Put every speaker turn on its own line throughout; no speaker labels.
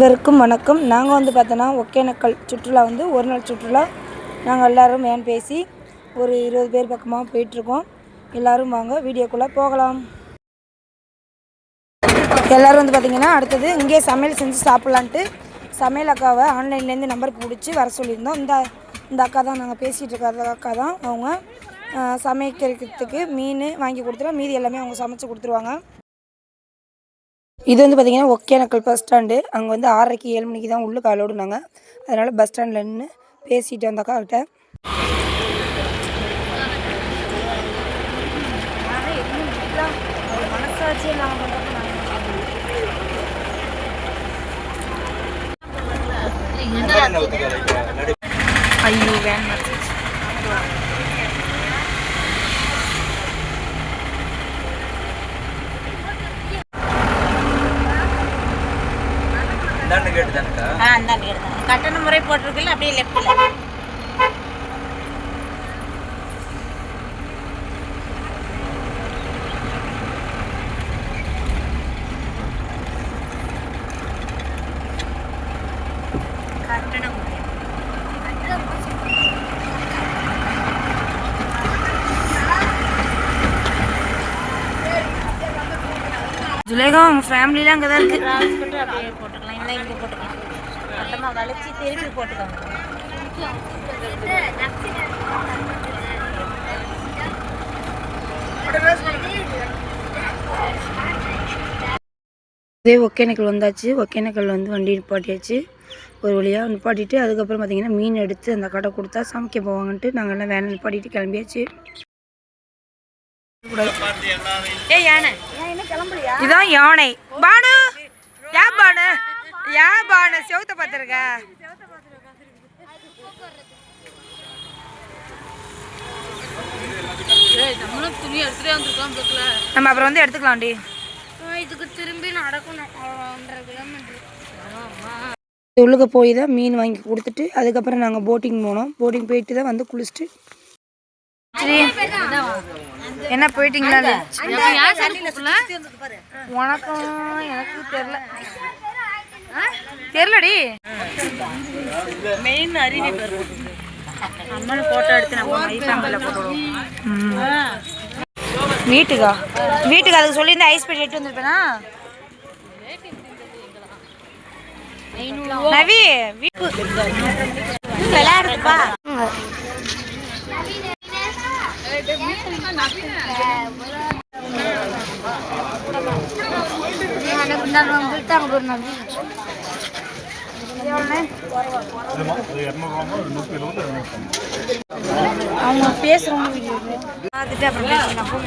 அனைவருக்கும் வணக்கம். நாங்கள் வந்து பார்த்தோன்னா ஒகேனக்கல் சுற்றுலா வந்து ஒரு நாள் சுற்றுலா. நாங்கள் எல்லோரும் மேன் பேசி ஒரு இருபது பேர் பக்கமாக போயிட்டுருக்கோம். எல்லோரும் வாங்க வீடியோக்குள்ளே போகலாம். எல்லோரும் வந்து பார்த்திங்கன்னா அடுத்தது இங்கேயே சமையல் செஞ்சு சாப்பிட்லான்ட்டு சமையல் அக்காவை ஆன்லைன்லேருந்து நம்பர் பிடிச்சி வர சொல்லியிருந்தோம். இந்த இந்த அக்கா தான் நாங்கள் பேசிகிட்டு இருக்கிற அக்கா தான். அவங்க சமைக்கிறதுக்கு மீன் வாங்கி கொடுத்துருவோம் மீதி எல்லாமே அவங்க சமைச்சு கொடுத்துருவாங்க. இது வந்து பார்த்திங்கன்னா ஒகேனக்கல் பஸ் ஸ்டாண்டு அங்கே வந்து ஆறரைக்கு ஏழு மணிக்கு தான் உள்ளுக்கு அலோடுனாங்க அதனால் பஸ் ஸ்டாண்டில் நின்று பேசிட்டு அந்த அக்காக்கிட்ட ஐயோ வேன்
இந்தாண்டு கேட்டு தானக்கா?
ஆ அந்தாண்ட எடுத்தாங்க கட்டண முறை போட்டிருக்குல்ல அப்படியே லெஃப்ட்டில் கட்டண முறை.
ஜுலேகா அவங்க ஃபேமிலிலாம் அங்கே தான் இருக்குது
இல்லை இங்கே போட்டுக்கலாம் மொத்தமாக வளைச்சி திருப்பி போட்டுக்கோங்க.
இதே ஒகேனக்கல் வந்தாச்சு. ஒகேனக்கல் வந்து வண்டி நிப்பாட்டியாச்சு. ஒரு வழியாக நிப்பாட்டிட்டு அதுக்கப்புறம் பார்த்தீங்கன்னா மீன் எடுத்து அந்த கடை கொடுத்தா சமைக்க போவாங்கன்ட்டு நாங்கள் எல்லாம் வேனை நிப்பாட்டிட்டு கிளம்பியாச்சு.
ஏ யானை.
இதான் யானை. பானு. யா பானு? யா பானு செவுத்த பார்த்துருக்க
நம்மளும் துணி வந்திருக்கோம் பக்கத்துல.
நம்ம அப்புறம் வந்து எடுத்துக்கலாம்டி
இதுக்கு திரும்பி நடக்கணும். ஒன்றரை கிலோமீட்டர்
உள்ளுக்கு போய் தான் மீன் வாங்கி கொடுத்துட்டு அதுக்கப்புறம் நாங்கள் போட்டிங் போனோம். போட்டிங் போயிட்டு தான் வந்து குளிச்சுட்டு. என்ன போயிட்டீங்களா வணக்கம். எனக்கு தெரியல. தெரியலடி.
மெயின் அருவி நம்மளும் ஃபோட்டோ எடுத்து நம்ம மை ஃபேமிலியில் போட்டுவிடுவோம்
வீட்டுக்கா? வீட்டுக்கு அதுக்கு சொல்லியிருந்தா ஐஸ் பெட்டி எட்டு வந்திருப்பேனா? நவி வீட்டு
விளையாடுதுப்பா
அவங்க பேசுறவங்க பார்த்துட்டு அப்புறம்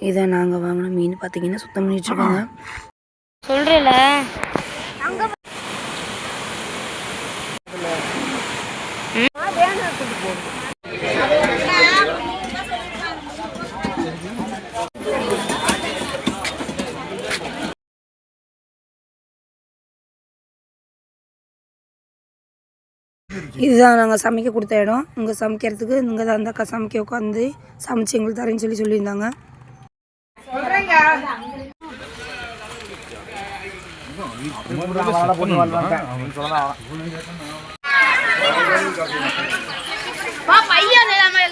இதை நாங்கள் வாங்கின மீன் பார்த்தீங்கன்னா சுத்தம் பண்ணிட்டு இருக்காங்க.
சொல்றேன்
இதுதான் நாங்கள் சமைக்க கொடுத்த இடம். இங்கே சமைக்கிறதுக்கு இங்கே தான் அந்த அக்கா சமைக்க உட்காந்து சமைச்சு எங்களுக்கு தரேன்னு சொல்லி சொல்லியிருந்தாங்க.
பையன் நிலைமை